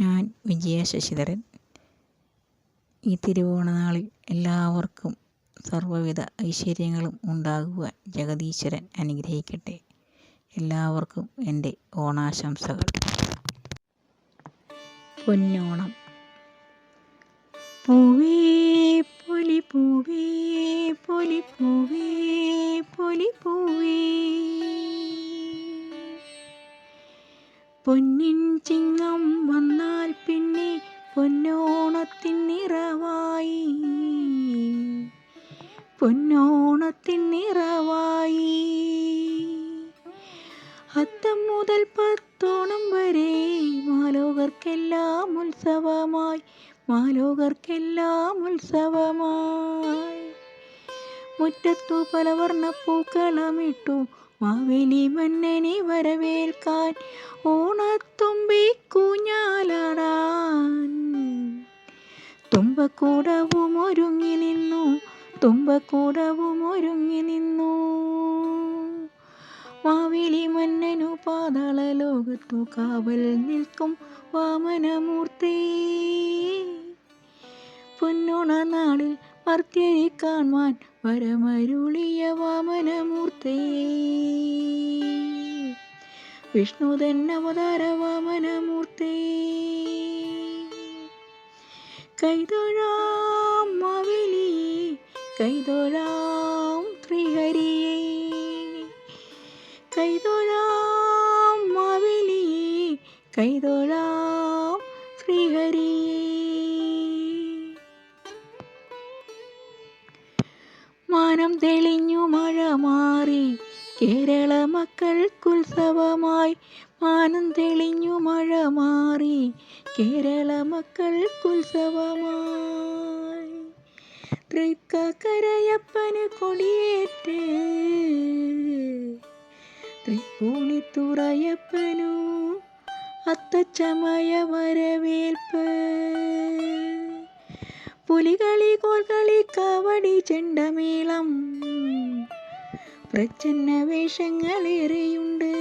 ഞാൻ വിജയ ശശിധരൻ ഈ തിരുവോണനാളിൽ എല്ലാവർക്കും സർവവിധ ഐശ്വര്യങ്ങളും ഉണ്ടാകുവാൻ ജഗദീശ്വരൻ അനുഗ്രഹിക്കട്ടെ. എല്ലാവർക്കും എന്റെ ഓണാശംസകൾ. പൊന്നോണം. പൂവേ പൊലി പൂവേ. പൊന്നോണത്തിൻ നിറവായി. പൊന്നോണത്തിൻ നിറവായി. അത്തം മുതൽ പത്തോണം വരെ മാലോകർക്കെല്ലാം ഉത്സവമായി മാലോകർക്കെല്ലാം ഉത്സവമായി. മുറ്റത്തു പലവർണ പൂക്കളമിട്ടു മാവേലി മന്നനെ വരവേൽക്കാൻ ഓണത്തുമ്പി കൂഞ്ഞാലാടാൻ തുമ്പക്കൂടവും ഒരുങ്ങി നിന്നു തുമ്പക്കൂടവും ഒരുങ്ങി നിന്നു. മാവേലി മന്നനു പാതാള ലോകത്തു കാവൽ നിൽക്കും വാമനമൂർത്തി. പൊന്നോണ നാളിൽ മർത്യരെ കാണുവാൻ വരമരുളിയ വാമനമൂർത്തി. വിഷ്ണു തന്നവതാര വാമനമൂർത്തി. കൈതൊഴാം മാവേലിയെ കൈതൊഴാം ശ്രീഹരിയെ കൈതൊഴാം മാവേലിയെ കൈതൊഴാം ശ്രീഹരിയെ മാനം തെളിഞ്ഞു മഴ മാറി കേരള മക്കൾക്കുത്സവമായി മാനം തെളിഞ്ഞു മഴ മാറി. കേരള മക്കൾക്കുത്സവമായി തൃക്കരയപ്പന് കൊടിയേറ്റ്. തൃപ്പൂണിത്തുറയപ്പനു അത്തച്ചമയ വരവേൽപ്പ്. പുലികളി കോൽകളി കവടി ചെണ്ടമേളം. പ്രച്ഛന്ന വേഷങ്ങളേറെയുണ്ട്.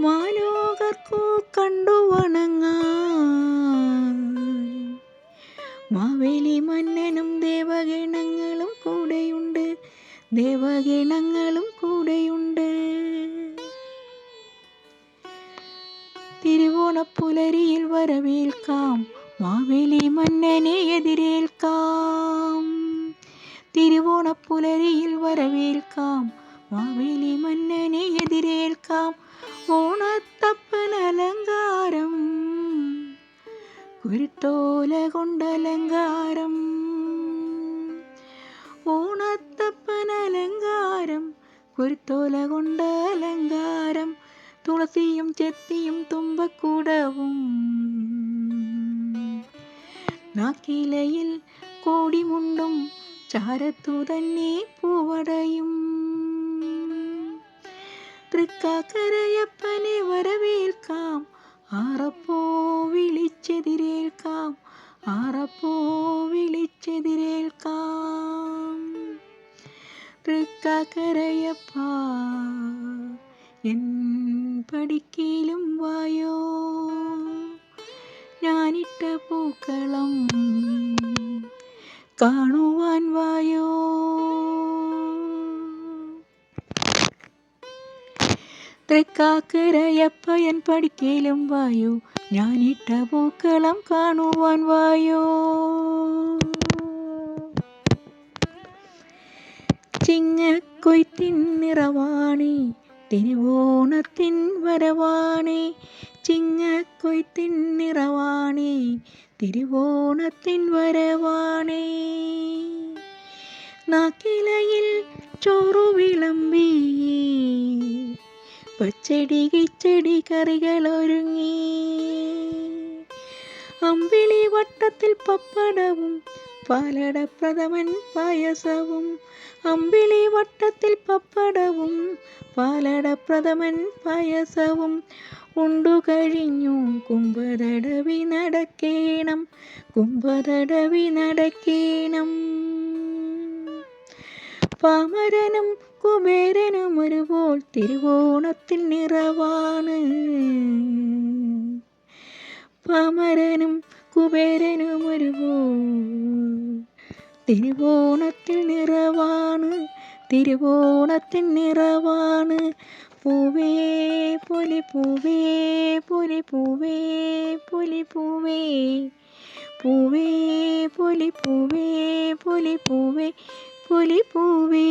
മാലോകർക്കു കണ്ടു വണങ്ങാൻ. മാവേലി മന്നനും ദേവഗണങ്ങളും കൂടെയുണ്ട്. ദേവഗണങ്ങളും കൂടെയുണ്ട്. തിരുവോണപ്പുലരിയിൽ വരവേൽക്കാം. മാവേലി മന്നനെ എതിരേൽക്കാം. തിരുവോണപ്പുലരിയിൽ വരവേൽക്കാം. മാവേലി മന്നനെ എതിരേൽക്കാം. ഓണത്തപ്പൻ അലങ്കാരം കൊണ്ടലങ്കാരം ഓണത്തപ്പൻ അലങ്കാരം കുരുത്തോല കൊണ്ടലങ്കാരം തുളസിയും ചെത്തിയും തുമ്പക്കൂടവും. നാക്കിലയിൽ കോടിമുണ്ടും ചാരത്തു തന്നെ പൂവടയും. തൃക്കാക്കരയപ്പനെ വരവേൽക്കാം. ആറപ്പോ വിളിച്ചെതിരേൽക്കാം. ആറപ്പോ വിളിച്ചെതിരേൽക്കാം. തൃക്കാക്കരയപ്പ എൻ പടിക്കയിലും വായോ? ഞാനിട്ട പൂക്കളം കാണുവാൻ വായോ? തൃക്കാക്കരയപ്പയൻ പഠിക്കലും വായോ? ഞാനിട്ട പൂക്കളം കാണുവാൻ വായോ? ചിങ്ങക്കൊയ്ത്തിൻ നിറവാണി തിരുവോണത്തിൻ വരവാണി. ചിങ്ങക്കൊയ്ത്തിൻ നിറവാണി തിരുവോണത്തിൻ വരവാണേ. നാക്കിലയിൽ ചോറു വിളമ്പി പച്ചടി കിച്ചടി കറികൾ ഒരുങ്ങി. അമ്പിളി വട്ടത്തിൽ പപ്പടവും പാലട പ്രഥമൻ പായസവും അമ്പിളി വട്ടത്തിൽ പപ്പടവും പാലട പ്രഥമൻ പായസവും. ഉണ്ടു കഴിഞ്ഞു കുംഭതടവി നടക്കേണം കുംഭതടവി നടക്കേണം. പാമരനും കുബേരനും ഒരുപോൾ തിരുവോണത്തിൽ നിറവാണ്. പാമരനും കുബേരനും ഒരുപോ തിരുവോണത്തിൽ നിറവാണ് തിരുവോണത്തിൻ നിറവാണ്. പൂവേ പുലി പൂവേ പുലി പൂവേ പുലി പൂവേ. പൂവേ പുലി പൂവേ പുലി പൂവേ പുലി പൂവേ.